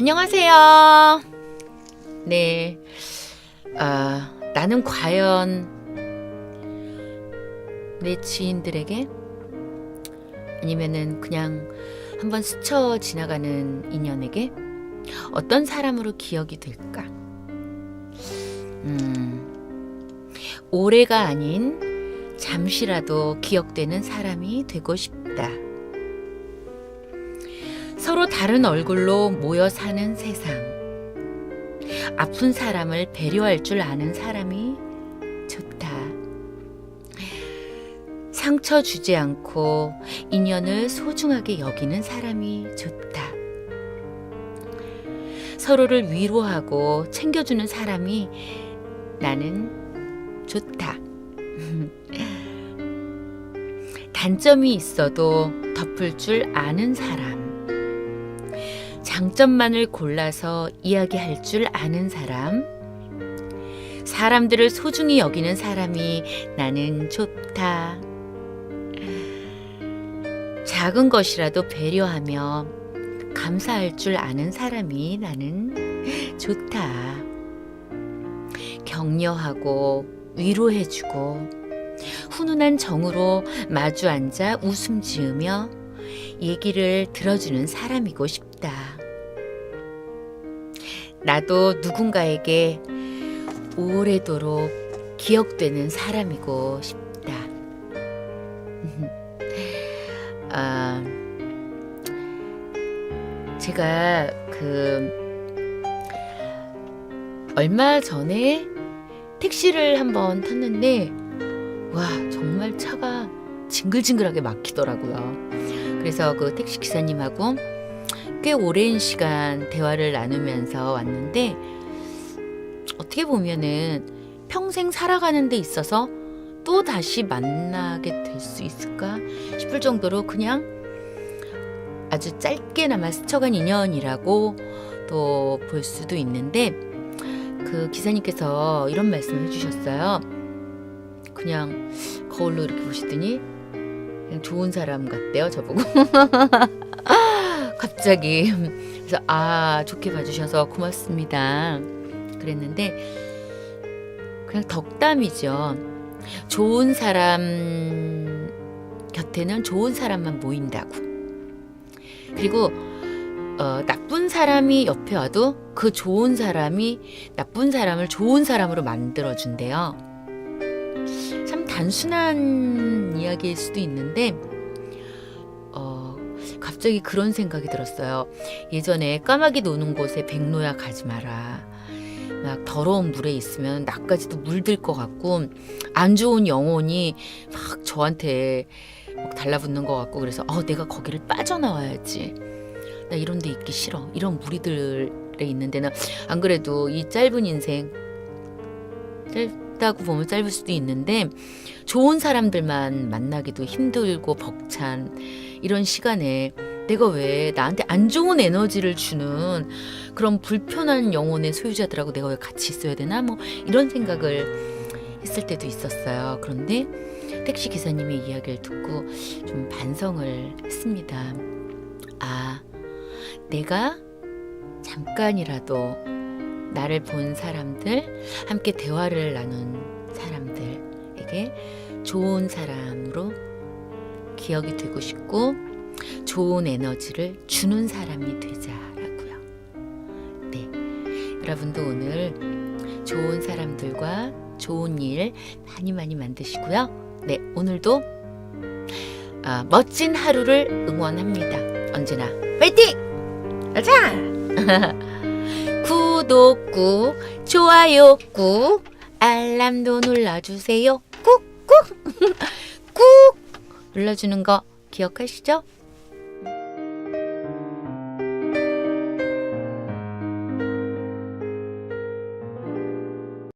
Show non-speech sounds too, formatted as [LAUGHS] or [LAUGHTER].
안녕하세요. 네. 아, 나는 과연 내 지인들에게 아니면은 그냥 한번 스쳐 지나가는 인연에게 어떤 사람으로 기억이 될까? 음, 올해가 아닌 잠시라도 기억되는 사람이 되고 싶다. 서로 다른 얼굴로 모여 사는 세상. 아픈 사람을 배려할 줄 아는 사람이 좋다. 상처 주지 않고 인연을 소중하게 여기는 사람이 좋다. 서로를 위로하고 챙겨주는 사람이 나는 좋다. [LAUGHS] 단점이 있어도 덮을 줄 아는 사람. 장점만을 골라서 이야기할 줄 아는 사람. 사람들을 소중히 여기는 사람이 나는 좋다. 작은 것이라도 배려하며 감사할 줄 아는 사람이 나는 좋다. 격려하고 위로해주고 훈훈한 정으로 마주 앉아 웃음 지으며 얘기를 들어주는 사람이고 싶다. 나도 누군가에게 오래도록 기억되는 사람이고 싶다. [LAUGHS] 아, 제가 그 얼마 전에 택시를 한번 탔는데 와 정말 차가 징글징글하게 막히더라고요. 그래서 그 택시 기사님하고 꽤 오랜 시간 대화를 나누면서 왔는데 어떻게 보면은 평생 살아가는 데 있어서 또 다시 만나게 될 수 있을까 싶을 정도로 그냥 아주 짧게나마 스쳐간 인연이라고 또 볼 수도 있는데 그 기사님께서 이런 말씀을 해주셨어요. 그냥 거울로 이렇게 보시더니 그냥 좋은 사람 같대요, 저보고. [LAUGHS] 갑자기. 그래서 아, 좋게 봐주셔서 고맙습니다. 그랬는데 그냥 덕담이죠. 좋은 사람 곁에는 좋은 사람만 모인다고. 그리고 어, 나쁜 사람이 옆에 와도 그 좋은 사람이 나쁜 사람을 좋은 사람으로 만들어준대요. 참 단순한 이야기일 수도 있는데, 어, 갑자기 그런 생각이 들었어요. 예전에 까마귀 노는 곳에 백로야 가지 마라. 막 더러운 물에 있으면 나까지도 물들 것 같고 안 좋은 영혼이 막 저한테 막 달라붙는 것 같고 그래서 어 내가 거기를 빠져나와야지 나 이런 데 있기 싫어 이런 무리들에 있는 데는 안 그래도 이 짧은 인생 짧다고 보면 짧을 수도 있는데 좋은 사람들만 만나기도 힘들고 벅찬 이런 시간에 내가 왜 나한테 안 좋은 에너지를 주는 그런 불편한 영혼의 소유자들하고 내가 왜 같이 있어야 되나 뭐 이런 생각을 했을 때도 있었어요. 그런데 택시 기사님의 이야기를 듣고 좀 반성을 했습니다. 아, 내가 잠깐이라도 나를 본 사람들, 함께 대화를 나눈 사람들에게 좋은 사람으로 기억이 되고 싶고 좋은 에너지를 주는 사람이 되자라고요. 네. 여러분도 오늘 좋은 사람들과 좋은 일 많이 많이 만드시고요. 네. 오늘도 아, 멋진 하루를 응원합니다. 언제나 파이팅! 가자! [LAUGHS] 구독 꾹, 좋아요 꾹, 알람도 눌러주세요. 꾹꾹! [LAUGHS] 꾹! 눌러주는 거 기억하시죠?